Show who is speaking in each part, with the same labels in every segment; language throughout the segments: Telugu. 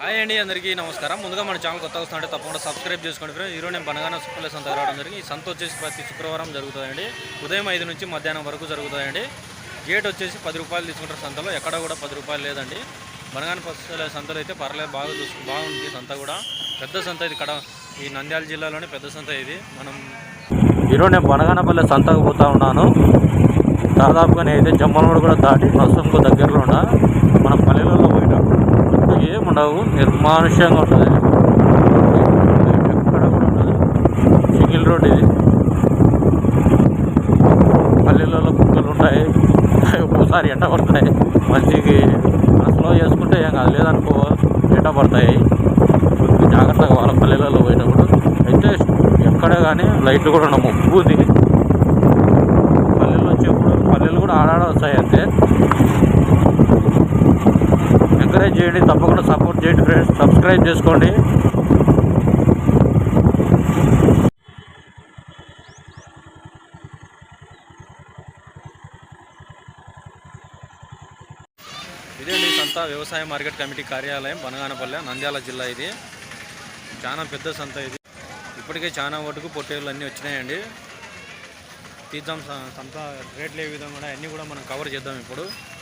Speaker 1: హాయ్ అండి అందరికీ నమస్కారం. ముందుగా మన ఛానల్ కొత్తగా వస్తుంటే తప్పకుండా సబ్స్క్రైబ్ చేసుకోండి ఫ్రెండ్స్. ఈరోజు నేను బనగాన సుప్రలే సంత రావడం జరిగింది. ఈ సంత వచ్చేసి ప్రతి శుక్రవారం జరుగుతుందండి. ఉదయం ఐదు నుంచి మధ్యాహ్నం వరకు జరుగుతుందండి. గేట్ వచ్చేసి పది రూపాయలు తీసుకుంటారు సంతలో. ఎక్కడ కూడా పది రూపాయలు లేదండి. బనగాన పసుల సంతలో అయితే పర్లేదు బాగా చూసుకు బాగుంది సంత కూడా. పెద్ద సంత ఇది కడ ఈ నంద్యాల జిల్లాలోనే పెద్ద సంత ఇది. మనం ఈరోజు నేను బనగానపల్లె సంతకు పోతా ఉన్నాను. దాదాపుగా నేనైతే జమ్మలమూడు కూడా దాటి ప్రస్తుతం దగ్గరలో ఉన్నా. మన పల్లెలో ఏముండవు నిర్మానుష్యంగా ఉంటుంది. ఎక్కడ కూడా ఉండదు. సింగిల్ రోడ్ ఇది. పల్లెలలో కుక్కలు ఉంటాయి. ఒక్కోసారి ఎండ పడతాయి. మంచికి స్లో చేసుకుంటే ఏం కాదు. లేదనుకో ఎండ పడతాయి. కొద్దిగా జాగ్రత్తగా వాళ్ళ పల్లెలలో పోయినప్పుడు అయితే ఎక్కడ కానీ లైట్లు కూడా ఉన్న ముప్పు ఉంది. పల్లెలు వచ్చేప్పుడు పల్లెలు కూడా ఆడాడ వస్తాయి అంతే. ఎంకరేజ్ చేయండి తప్పకుండా సపోర్ట్ చేయండి ఫ్రెండ్స్ సబ్స్క్రైబ్ చేసుకోండి. ఇదేంటి సంత వ్యవసాయ మార్కెట్ కమిటీ కార్యాలయం బనగానపల్లె నంద్యాల జిల్లా ఇది. చాలా పెద్ద సంత ఇది. ఇప్పటికే చాలా వరకు పొట్టేళ్ళు అన్నీ వచ్చినాయండి. తీద్దాం స- సంత రేట్లు ఏ విధంగా అన్నీ కూడా మనం కవర్ చేద్దాం ఇప్పుడు.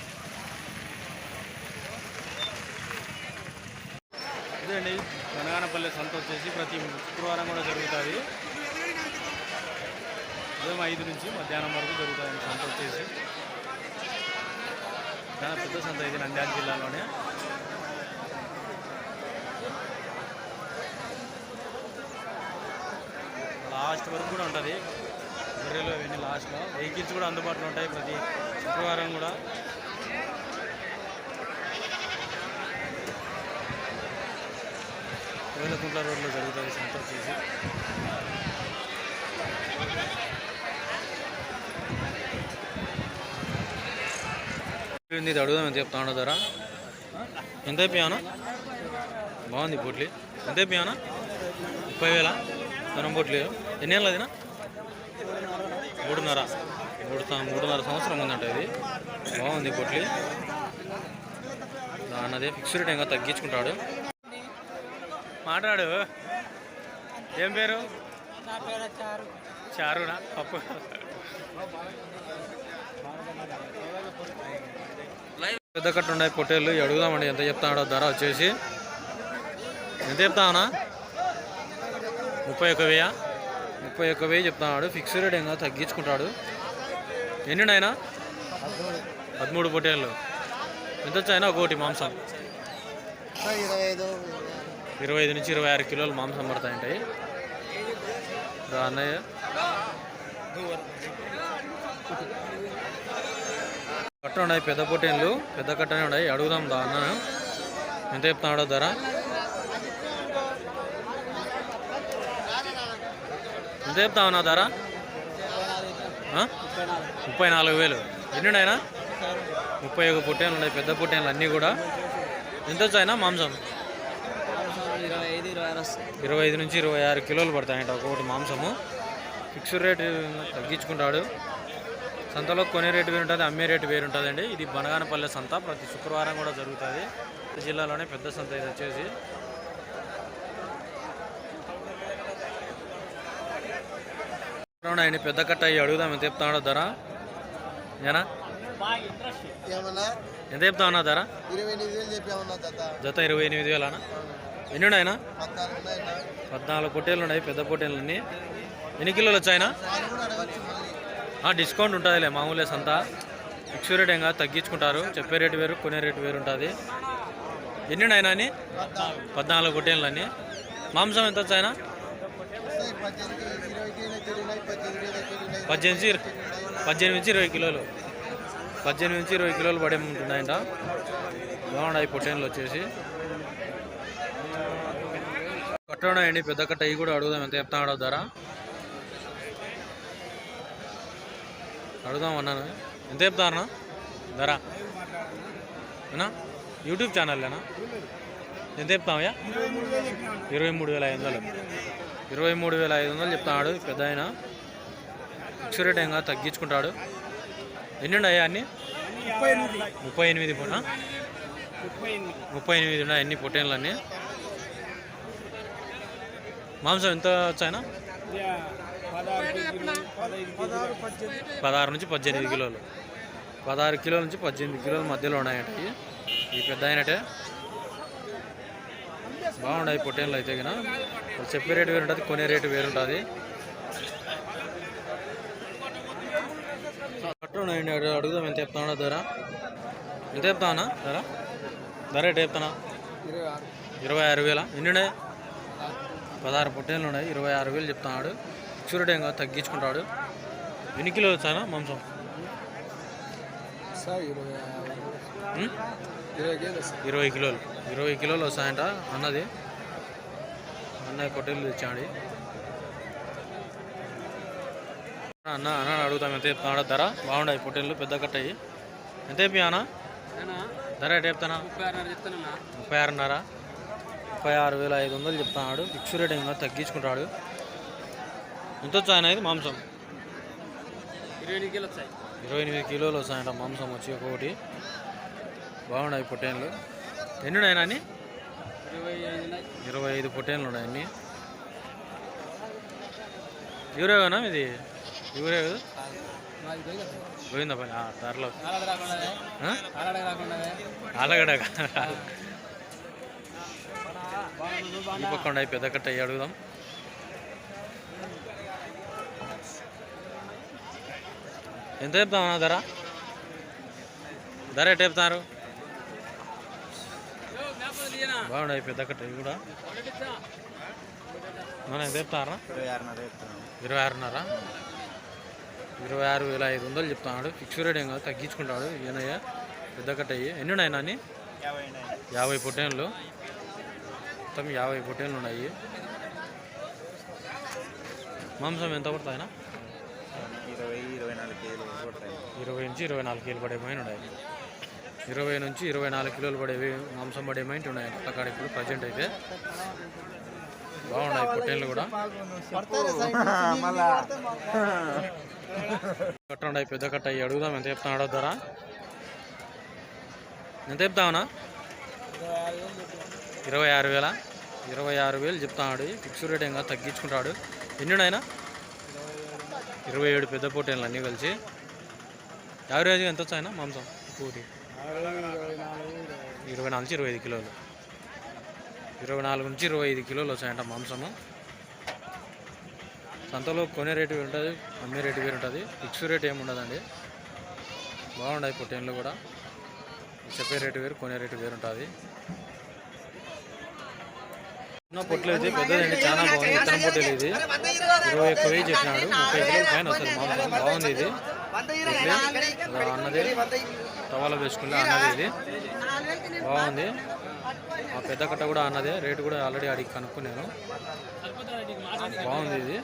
Speaker 1: ఇదండి. బనగానపల్లి సంత వచ్చేసి ప్రతి శుక్రవారం కూడా జరుగుతుంది. ఉదయం ఐదు నుంచి మధ్యాహ్నం వరకు జరుగుతుంది సంత వచ్చేసి చాలా పెద్ద సంత ఇది నంద్యాల జిల్లాలోనే. లాస్ట్ వరకు కూడా ఉంటుంది. గొర్రెలు అవన్నీ లాస్ట్లో. వెహికల్స్ కూడా అందుబాటులో ఉంటాయి ప్రతి శుక్రవారం కూడా. వేలకుంట్ల రోడ్లో జరుగుతుంది సంత వచ్చేసి ఇది అడుగుదాం ఎంత చెప్తా ఉండదు ధర. ఎంత అయిపోయానా? బాగుంది పొట్లి. ఎంత అయిపోయానా? ముప్పై వేల? ధనం పొట్లి. ఎన్ని ఏళ్ళు అదినా? మూడున్నర. మూడు మూడున్నర సంవత్సరం ఉందంట ఇది. బాగుంది పొట్లి. అన్నది ఫిక్స్ రేట్ ఇంకా తగ్గించుకుంటాడు. మాట్లాడు. ఏం పేరు? చారునా? పప్పు పెద్ద కట్ట ఉన్నాయి పొట్టేళ్ళు. అడుగుదామండి ఎంత చెప్తాడో ధర వచ్చేసి. ఎంత చెప్తావనా? ముప్పై ఒక్క వెయ్య ముప్పై ఒక్క వెయ్యి చెప్తున్నాడు ఫిక్స్ రేట్ ఇంకా తగ్గించుకుంటాడు. ఎన్ని అయినా పదమూడు. పొట్టేళ్ళు. ఎంత వచ్చాయినా? ఒకటి మాంసం.
Speaker 2: ఇరవై ఐదు
Speaker 1: నుంచి ఇరవై ఆరు కిలోలు మాంసం పడతాయంటాయి రా అన్నయ్య. కట్ట ఉన్నాయి పెద్ద పొట్టేళ్ళు పెద్ద కట్టనే ఉన్నాయి. అడుగుదాం దా అన్న. ఎంత చెప్తున్నాడో ధర? ఎంత చెప్తావు నా ధర? ముప్పై నాలుగు వేలు. ఎన్ని ఉన్నాయినా ముప్పై ఒక పొట్టేలు ఉన్నాయి పెద్ద పొట్టేళ్ళు అన్నీ కూడా. ఎంత వచ్చాయినా మాంసం?
Speaker 2: ఇరవై ఐదు
Speaker 1: నుంచి ఇరవై ఆరు కిలోలు పడతాయంట ఒక్కొక్కటి మాంసము. ఫిక్స్డ్ రేట్ తగ్గించుకుంటాడు. సంతలో కొనే రేటు వేరు ఉంటుంది అమ్మే రేటు వేరు ఉంటుందండి ఇది బనగానపల్లె సంత. ప్రతి శుక్రవారం కూడా జరుగుతుంది. ఈ జిల్లాలోనే పెద్ద సంత ఇది వచ్చేసి. ఆయన పెద్ద కట్ట అయ్యి అడుగుదాం. ఎంత చెప్తాడో ధర? ఏనా?
Speaker 2: ఏమన్నా?
Speaker 1: ఎంత చెప్తామన్నా ధర?
Speaker 2: ఇరవై ఎనిమిది వేలు చెప్పామన్నా జత
Speaker 1: జత ఇరవై ఎనిమిది వేలనా? ఎన్ని ఉన్నాయన్నా
Speaker 2: పద్నాలుగు
Speaker 1: పొట్టేలు ఉన్నాయి పెద్ద పొట్టేలు అన్నీ. ఎన్ని కిలోలు వచ్చాయినా? డిస్కౌంట్ ఉంటుందిలే మామూలే సంత. ఫిక్స్ రేట్ ఏం కాదు తగ్గించుకుంటారు. చెప్పే రేటు వేరు కొనే రేటు వేరు ఉంటుంది. ఎన్ని అయినా అని
Speaker 2: పద్నాలుగు
Speaker 1: పద్నాలుగు పొట్టేళ్ళు అన్ని. మాంసం ఎంత వచ్చాయినా?
Speaker 2: పద్దెనిమిది పద్దెనిమిది
Speaker 1: నుంచి ఇరవై కిలోలు. పద్దెనిమిది నుంచి ఇరవై కిలోలు పడే బాగున్నాయి పొట్టేన్లు వచ్చేసి. కట్ట అండి పెద్ద కట్ట ఇవి కూడా అడుగుదాం. ఎంత చెప్తాడో ధర? అడుగుదాం అన్నాను ఎంత చెప్తారనా ధర. అన్నా యూట్యూబ్ ఛానల్లేనా? ఎంత చెప్తామయ్యా ఇరవై మూడు వేల ఐదు వందలు. ఇరవై మూడు వేల ఐదు వందలు చెప్తాడు పెద్ద ఆయన. ఫిక్స్ రేట్ ఏం కాదు తగ్గించుకుంటాడు. ఎన్ని ఉన్నాయా అన్ని?
Speaker 2: ముప్పై ఎనిమిది.
Speaker 1: ముప్పై
Speaker 3: ముప్పై ఎనిమిది.
Speaker 1: ఉన్నాయి అన్ని పొట్టేన్లు అన్నీ మాంసం ఎంత వచ్చాయినా
Speaker 3: పదహారు
Speaker 1: నుంచి పద్దెనిమిది కిలోలు. పదహారు కిలోల నుంచి పద్దెనిమిది కిలోల మధ్యలో ఉన్నాయట ఈ పెద్ద అయినట్టే. బాగున్నాయి పొట్టేళ్ళు అయితే కదా చెప్పే రేటు వేరు ఉంటుంది కొనే రేటు వేరు ఉంటుంది. ఉన్నాయండి అడుగుదాం ఎంత చెప్తానా ధర. ఎంత చెప్తానా ధర? ధర ఎటు చెప్తానా?
Speaker 2: ఇరవై ఆరు
Speaker 1: వేల. ఎన్ని పదహారు పొట్టేళ్ళు ఉన్నాయి ఇరవై ఆరు వేలు చెప్తున్నాడు. చూడటం ఏం కాదు తగ్గించుకుంటాడు. ఎన్ని కిలోలు వచ్చానా మాంసం?
Speaker 2: ఇరవై
Speaker 1: కిలోలు ఇరవై కిలోలు. వస్తాయంట అన్నది. అన్నయ్య పొట్టేళ్ళు తెచ్చాడు. అన్న అన్న అడుగుతాం ఎంత చెప్తున్నాడు ధర? బాగున్నాయి పొట్టేళ్ళు పెద్ద కట్టయి ఎంత చెప్పి అన్న? ధర ఎటు చెప్తానా?
Speaker 3: ముప్పై
Speaker 1: ఆరున్నర. ముప్పై ఆరు వేల ఐదు వందలు చెప్తున్నాడు. ఫిక్స్ రేట్ ఇంకా తగ్గించుకుంటాడు. ఎంత వచ్చాయన ఇది? మాంసం.
Speaker 3: ఇరవై ఎనిమిది కిలో వచ్చాయి
Speaker 1: ఇరవై ఎనిమిది కిలోలు వస్తాయంట మాంసం వచ్చి ఒక్కొక్కటి బాగున్నాయి పొట్టేళ్ళు ఎన్ని ఉన్నాయి అన్ని?
Speaker 3: ఇరవై ఐదు
Speaker 1: పొట్టేళ్ళు ఉన్నాయి అన్ని. యూరేగానా ఇది? యూరే కదా?
Speaker 3: మాది పోయి కదా
Speaker 1: గోవిందా పని ధరలో ఆలగడ ఈ పక్క ఉన్నాయి పెద్ద కట్ట అయ్యి అడుగుదాం. ఎంత చెప్తామన్నా ధర? ధర ఎట్ చెప్తారు బాగున్నాయి పెద్ద కట్ట ఇవి కూడా. మనం ఎంత చెప్తారా?
Speaker 2: ఇరవై ఆరున్నర.
Speaker 1: ఇరవై ఆరు వేల ఐదు వందలు చెప్తున్నాడు. ఫిక్స్ రేట్ ఏం కాదు తగ్గించుకుంటాడు ఈయనయ్య. పెద్ద కట్ట అయ్యి ఎన్ని ఉన్నాయి నాని?
Speaker 2: యాభై
Speaker 1: యాభై పొట్టేళ్ళు. మొత్తం యాభై పొట్టేళ్ళు ఉన్నాయి. మాంసం ఎంత పడుతాయినా
Speaker 2: ఇరవై ఇరవై నాలుగు కేజీలు కొడతాయి
Speaker 1: ఇరవై నుంచి ఇరవై నాలుగు కిలోలు పడే మైండ్ ఉన్నాయి. ఇరవై నుంచి ఇరవై నాలుగు కిలోలు పడేవి మాంసం పడే మైండ్ ఉన్నాయి. అక్కడ ఇప్పుడు ప్రజెంట్ అయితే. బాగున్నాయి పొట్టేళ్ళు కూడా. కట్ట ఉన్నాయి పెద్ద కట్ట అయ్యి అడుగుదాం. ఎంత చెప్తున్నాడో ధర? ఎంత చెప్తావునా ఇరవై ఆరు వేల ఇరవై ఆరు వేలు చెప్తాడు ఫిక్స్డ్ రేట్ ఏం కాదు తగ్గించుకుంటాడు. ఎన్ని ఇరవై ఏడు పెద్ద పోటీలు అన్నీ కలిసి. యావరేజ్ ఎంత వచ్చాయినా మాంసం? పూటి. ఇరవై నాలుగు నుంచి ఇరవై ఐదు కిలోలు. ఇరవై నాలుగు నుంచి ఇరవై ఐదు కిలోలు వచ్చాయంట మాంసము. సంతలో కొనే రేటు వేరు ఉంటుంది అమ్మే రేటు వేరు ఉంటుంది. ఫిక్స్డ్ రేట్ ఏమి ఉండదండి. బాగుండదు పొట్టేన్లు కూడా. చెప్పే రేటు వేరు కొనే రేటు వేరు ఉంటుంది. పొట్లు అయితే పెద్దదండి చాలా బాగుంది. ఇతరం పొట్టేలు ఇది ఇరవై ఒక్క వెయ్యి చెప్పినాడు. ముప్పై కిలోల పైన వస్తుంది మాంసం బాగుంది ఇది. అన్నది టవాలో వేసుకుంటే అన్నది ఇది. బాగుంది. ఆ పెద్ద కట్ట కూడా అన్నదే. రేటు కూడా ఆల్రెడీ అడిగి కనుక్కున్నాను. బాగుంది ఇది.